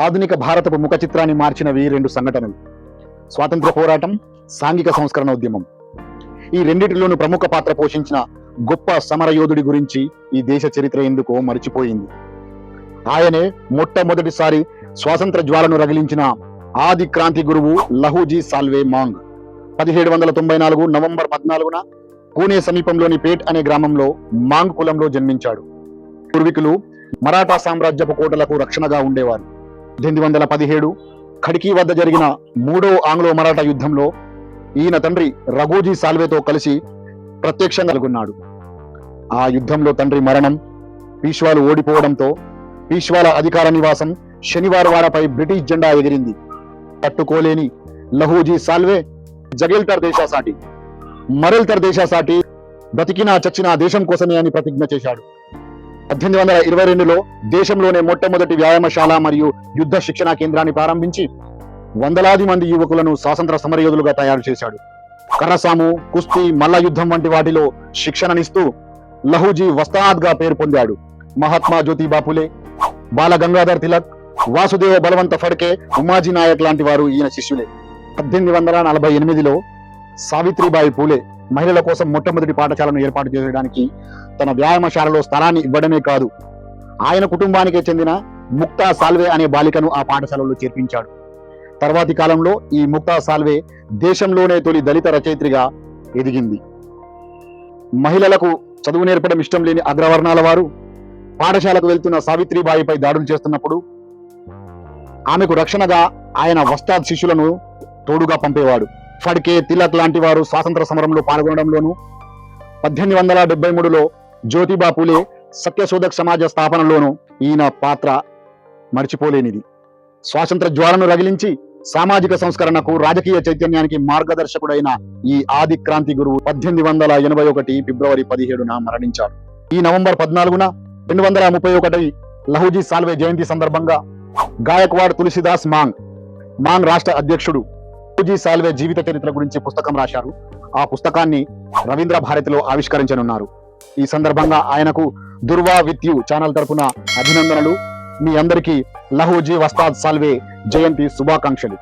ఆధునిక భారతపు ముఖ చిత్రాన్ని మార్చినవి రెండు సంఘటనలు. స్వాతంత్ర పోరాటం సాంఘిక సంస్కరణ ఉద్యమం. ఈ రెండిటిలోనూ ప్రముఖ పాత్ర పోషించిన గొప్ప సమరయోధుడి గురించి ఈ దేశ చరిత్ర ఎందుకో మరిచిపోయింది. ఆయనే మొట్టమొదటిసారి స్వాతంత్ర జ్వాలను రగిలించిన ఆది క్రాంతి గురువు లహూజీ సాల్వే మాంగ్. పదిహేడు వందల తొంభై నాలుగు నవంబర్ పద్నాలుగున పూణే సమీపంలోని పేట్ అనే గ్రామంలో మాంగ్ కులంలో జన్మించాడు. పూర్వీకులు మరాఠా సామ్రాజ్యపు కోటలకు రక్షణగా ఉండేవారు. పద్దెనిమిది వందల పదిహేడు ఖడ్కీ వద్ద జరిగిన మూడో ఆంగ్లో మరాఠా యుద్ధంలో ఈయన తండ్రి రఘోజీ సాల్వేతో కలిసి ప్రత్యక్షంగా కలుగున్నాడు ఆ యుద్ధంలో తండ్రి మరణం పీష్వాలు ఓడిపోవడంతో పీష్వాల అధికార నివాసం శనివారం వారపై బ్రిటిష్ జెండా ఎగిరింది. తట్టుకోలేని లహూజీ సాల్వే జగేల్తర్ దేశాసాటి మరెల్తర్ దేశాసాటి బ్రతికినా చచ్చినా దేశం కోసమే అని ప్రతిజ్ఞ చేశాడు. పద్దెనిమిది వందల ఇరవై రెండులో దేశంలోనే మొట్టమొదటి వ్యాయామశాల మరియు యుద్ధ శిక్షణా కేంద్రాన్ని ప్రారంభించి వందలాది మంది యువకులను స్వాతంత్ర సమరయోధులుగా తయారు చేశాడు. కర్రసాము కుస్తీ మల్ల యుద్ధం వంటి వాటిలో శిక్షణనిస్తూ లహూజీ వస్తాద్గా పేరు పొందాడు. మహాత్మా జ్యోతిబా ఫులే బాల గంగాధర్ తిలక్ వాసుదేవ బలవంత ఫడ్కే ఉమాజీ నాయక్ లాంటి వారు ఈయన శిష్యులే. పద్దెనిమిది వందల నలభై ఎనిమిదిలో సావిత్రిబాయి పూలే మహిళల కోసం మొట్టమొదటి పాఠశాలను ఏర్పాటు చేయడానికి తన వ్యాయామశాలలో స్థలాన్ని ఇవ్వడమే కాదు ఆయన కుటుంబానికే చెందిన ముక్తా సాల్వే అనే బాలికను ఆ పాఠశాలలో చేర్పించాడు. తర్వాతి కాలంలో ఈ ముక్తా సాల్వే దేశంలోనే తొలి దళిత రచయిత్రిగా ఎదిగింది. మహిళలకు చదువు నేర్పడం ఇష్టం లేని అగ్రవర్ణాల వారు పాఠశాలకు వెళ్తున్న సావిత్రిబాయిపై దాడులు చేస్తున్నప్పుడు ఆమెకు రక్షణగా ఆయన వస్తాద్ శిష్యులను తోడుగా పంపేవాడు. ఫడ్కే తిలక్ లాంటి వారు స్వాతంత్ర సమరంలో పాల్గొనడంలోను పద్దెనిమిది వందల డెబ్బై మూడులో జ్యోతిబా పూలే సత్యశోధక్ సమాజ స్థాపనలోనూ ఈయన పాత్ర మర్చిపోలేనిది. స్వాతంత్ర జ్వాలను రగిలించి సామాజిక సంస్కరణకు రాజకీయ చైతన్యానికి మార్గదర్శకుడైన ఈ ఆది క్రాంతి గురువు పద్దెనిమిది వందల ఎనభై ఒకటి ఫిబ్రవరి పదిహేడున మరణించాడు. ఈ నవంబర్ పద్నాలుగున రెండు వందల ముప్పై ఒకటి లహూజీ సాల్వే జయంతి సందర్భంగా గాయక్వాడ్ తులసిదాస్ మాంగ్ మాంగ్ రాష్ట్ర అధ్యక్షుడు లహూజీ సాల్వే జీవిత చరిత్ర గురించి పుస్తకం రాశారు. ఆ పుస్తకాన్ని రవీంద్ర భారతిలో ఆవిష్కరించనున్నారు. ఈ సందర్భంగా ఆయనకు దుర్వా విత్యు ఛానల్ తరపున అభినందనలు. మీ అందరికీ లహూజీ వస్తాద్ సాల్వే జయంతి శుభాకాంక్షలు.